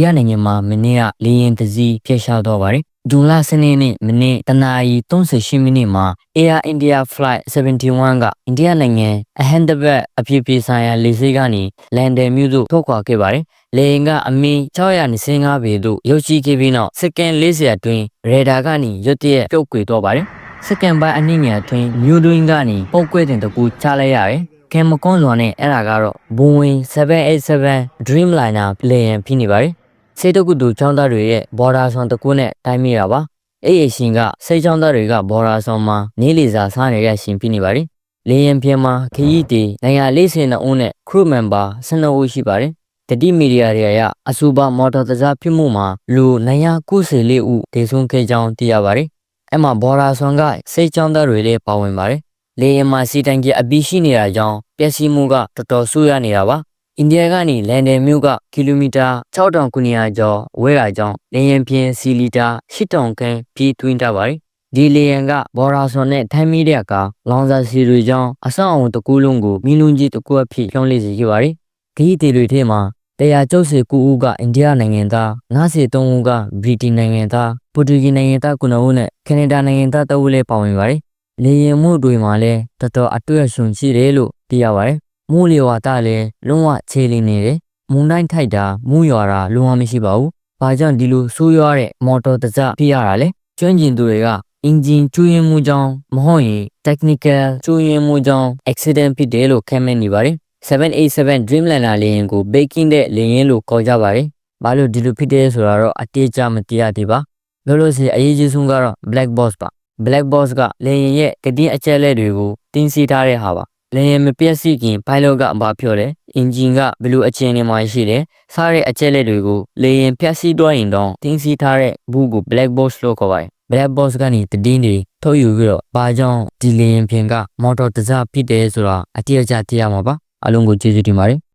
ဒီယနိုင်ငံမှာမနေ့ကလေယာဉ်တစ်စီးဖျက်ချသွားပါတယ်။ဇွန်လ10ရက်နေ့မနေ့တနာရီ38မိနစ်မှာ Air India Flight 71ကအိန္ဒိယနိုင်ငံအဟန်ဒဘတ်အဖြစ်ပြေဆိုင်ရာလေဆိပ်ကနေလန်ဒန်မြို့သို့ထွက်ခွာခဲ့ပါတယ်။လေယာဉ်ကအမီ625ပေသို့ရောက်ရှိခဲ့ပြီးနောက်စက္ကန့်40အတွင်းရေဒါကနေရွတ်တရက်ပြုတ်ကွေသွားပါတယ်။စက္ကန့်ပိုင်းအနည်းငယ်အတွင်းမြို့တွင်းကနေပုတ်ကွဲတဲ့တကူချလိုက်ရတယ်။ကင်မကွန်စွာနဲ့အဲ့ဒါကတော့ Boeing 787 Dreamliner လေယာဉ်ဖြစ်နေပါတယ်။ စေတကုတူချောင်းသားတွေရဲ့ border ဆောင်တကူနဲ့တိုင်းမိတာပါ။အဲ့ဒီအရှင်ကစိတ်ချောင်းသားတွေက border ဆောင်မှာနေလီစာစားနေတဲ့ရှင်ဖြစ်နေပါတယ်။လေယာဉ်ပြင်မှာခရီးတီနိုင်ငံ42ဦးနဲ့ crew member 12ဦးရှိပါတယ်။တတိမီဒီယာတွေအရအစူပါမော်တော်တစားဖြစ်မှုမှာလူ994ဦးဒေဆုံးခဲ့ကြောင်းသိရပါတယ်။အဲ့မှာ border ဆောင်ကစိတ်ချောင်းသားတွေလည်းပါဝင်ပါတယ်။လေယာဉ်မှာစီတန်ကြီးအပီရှိနေတာကြောင့်ပျက်စီးမှုကတော်တော်ဆိုးရနေတာပါ။ အိန္ဒိယကနေလန်ဒန်မြို့ကကီလိုမီတာ6900ကျော်ဝဲတာကြောင့်လေယာဉ်ပြင်စီလီတာ8000ခန့်ပြေးသွင်းတတ်ပါတယ်။ဒီလေယာဉ်ကဘော်ရာဆွန်နဲ့ထိုင်းမိတဲ့အခါလောင်စာစီတွေကြောင့်အဆောက်အအုံတစ်ခုလုံးကိုမီးလုံးကြီးတစ်ခုအဖြစ်ပြောင်းလဲစေခဲ့ပါတယ်။ခရီးသည်တွေထဲမှာတရားကျုပ်စေ9ဦးကအိန္ဒိယနိုင်ငံသား93ဦးကဗြိတိန်နိုင်ငံသားပိုတူဂီနိုင်ငံသား9ဦးနဲ့ကနေဒါနိုင်ငံသား3ဦးလည်းပါဝင်ပါတယ်။လေယာဉ်မှုတွေမှာလည်းတော်တော်အတွေ့အကြုံရှိတယ်လို့သိရပါတယ်။ မိုးလေဝသလည်းလုံးဝခြေလင်းနေတယ်။မုန်တိုင်းထိုက်တာမူးရွာတာလုံးဝမရှိပါဘူး။ဘာကြောင့်ဒီလိုဆိုးရွားတဲ့မော်တော်တစဖြစ်ရတာလဲ။ကျွမ်းကျင်သူတွေကအင်ဂျင်ကျွေးမှုကြောင့်မဟုတ်ရင် technical ကျွေးမှုကြောင့် accident ဖြစ်တယ်လို့ခန့်မှန်းနေပါတယ်။787 Dreamliner လေယာဉ်ကို baking တဲ့လေယာဉ်လို့ခေါ်ကြပါတယ်။ဘာလို့ဒီလိုဖြစ်တယ်ဆိုတာတော့အတိအကျမသိရသေးပါ။လို့လို့စီအရေးကြီးဆုံးကတော့ black box ပါ။ black box ကလေယာဉ်ရဲ့ကတိအကျက်လက်တွေကိုတင်းစီထားတဲ့ဟာပါ။ လေယာဉ်မပြည့်စည်ခင် pilot ကဘာပြောလဲ။ engine ကဘယ်လိုအခြေအနေမှာရှိလဲ။စားတဲ့အကျက်လက်တွေကိုလေယာဉ်ဖြတ်စီးသွားရင်တော့တင်းစီထားတဲ့ဘူးကို black box လို့ခေါ်ပါတယ်။ black box ကနေတည်င်းတွေထုတ်ယူပြီးတော့ဘာကြောင့်ဒီလေယာဉ်ဖြင့်ကမော်တော်တစဖြစ်တယ်ဆိုတာအတိအကျသိရမှာပါ။အလုံးကိုကျေးဇူးတင်ပါတယ်